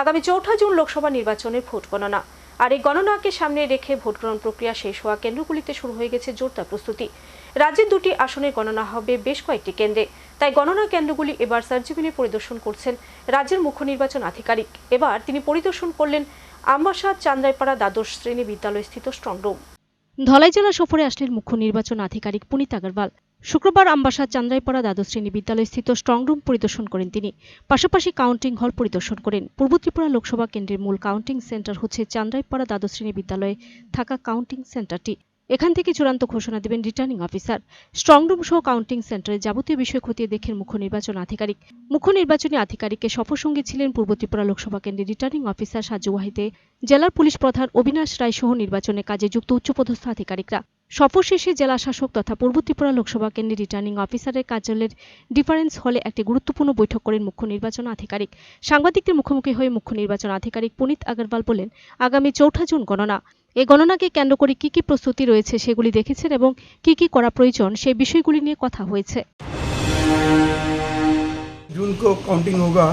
আগামী চৌঠা জুন লোকসভা নির্বাচনের ভোট গণনা। আর এই গণনাকে সামনে রেখে ভোট গ্রহণ প্রক্রিয়া শেষ হওয়া কেন্দ্রগুলিতে শুরু হয়ে গেছে জোরদার প্রস্তুতি। রাজ্যের দুটি আসনে গণনা হবে বেশ কয়েকটি কেন্দ্রে। তাই গণনা কেন্দ্রগুলি এবার সার্জিবিলি পরিদর্শন করছেন রাজ্যের মুখ্য নির্বাচন আধিকারিক। এবার তিনি পরিদর্শন করলেন আমবাসা চান্দ্রাইপাড়া দ্বাদশ শ্রেণি বিদ্যালয় স্থিত স্ট্রংরুম ধলাই জেলা সফরে আসলেন মুখ্য নির্বাচন আধিকারিক পুনিত আগরওয়াল। শুক্রবার আমবাসা চান্দ্রাইপাড়া দ্বাদশ শ্রেণি বিদ্যালয় স্থিত স্ট্রংরুম পরিদর্শন করেন তিনি। পাশাপাশি কাউন্টিং হল পরিদর্শন করেন। পূর্ব ত্রিপুরা লোকসভা কেন্দ্রের মূল কাউন্টিং সেন্টার হচ্ছে চান্দ্রাইপাড়া দ্বাদশ শ্রেণি বিদ্যালয়ে থাকা কাউন্টিং সেন্টারটি এখান থেকে চূড়ান্ত ঘোষণা দেবেন রিটার্নিং অফিসার স্ট্রংরুম সহ কাউন্টিং সেন্টারে যাবতীয় বিষয় খতিয়ে দেখেন মুখ্য নির্বাচন আধিকারিক। মুখ্য নির্বাচনী আধিকারিককে সফরসঙ্গী ছিলেন পূর্ব ত্রিপুরা লোকসভা কেন্দ্রের রিটার্নিং অফিসার সাজু ওয়াহিদে। জেলার পুলিশ প্রধান অবিনাশ রায় সহ নির্বাচনে কাজে যুক্ত উচ্চপদস্থ আধিকারিকরা। সফর শেষে জেলা শাসক তথা পূর্ব ত্রিপুরা লোকসভা কেন্দ্রের রিটার্নিং অফিসারের কার্যালয়ের ডিফারেন্স হলে একটি গুরুত্বপূর্ণ বৈঠক করেন মুখ্য নির্বাচন আধিকারিক সাংবাদিকদের মুখোমুখি হয়ে মুখ্য নির্বাচন আধিকারিক পুনিত আগরওয়াল বলেন আগামী চৌঠা জুন গণনা এই গণনাকে কেন্দ্র করে কি কি প্রস্তুতি রয়েছে সেগুলি দেখেছেন এবং কি কি করা প্রয়োজন সেই বিষয়গুলি নিয়ে কথা হয়েছে जून को काउंटिंग होगा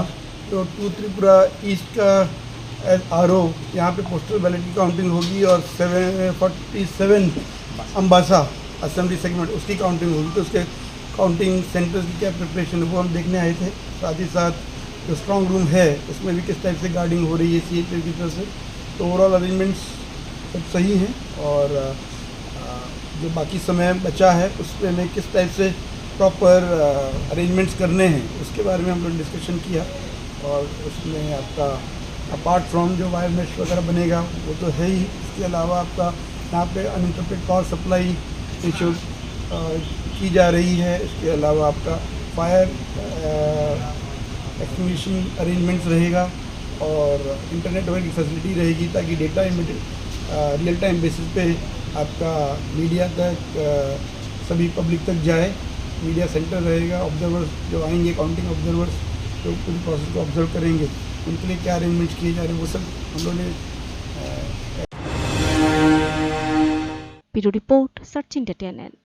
तो टू त्रिपुरा ईस्ट का आर ओ यहाँ पे पोस्टल बैलेट की काउंटिंग होगी और seven forty seven Ambassa assembly segment उसकी काउंटिंग होगी तो उसके काउंटिंग सेंटर्स की क्या प्रिपरेशन है, वो हम देखने आए थे। साथ ही साथ जो स्ट्रॉन्ग रूम है, उसमें भी किस टाइप से गार्डिंग हो रही है सी एच की तरफ़ से। तो ओवरऑल अरेंजमेंट्स सब सही हैं और जो बाकी समय बचा है, उसमें में किस टाइप से प्रॉपर अरेंजमेंट्स करने हैं, उसके बारे में हम लोग डिस्कशन किया और उसमें आपका अपार्ट फ्रॉम जो वायर मेश वगैरह बनेगा, वो तो है ही। इसके अलावा आपका यहाँ पे अनइंटरप्टेड पावर सप्लाई इंश्योर की जा रही है। इसके अलावा आपका फायर एक्सटिंग्विशन अरेंजमेंट्स रहेगा और इंटरनेट वगैरह की फैसिलिटी रहेगी ताकि डेटा रियल टाइम बेसिस पे आपका मीडिया तक अ, सभी पब्लिक तक जाए। मीडिया सेंटर रहेगा ऑब्जर्वर्स जो आएँगे काउंटिंग ऑब्जर्वर्स जो पूरी प्रोसेस को ऑब्ज़र्व करेंगे। उनके लिए क्या अरेंजमेंट्स किए जा रहे हैं वो सब हम लोगों ने Bureau Report, Sachin Tatianan.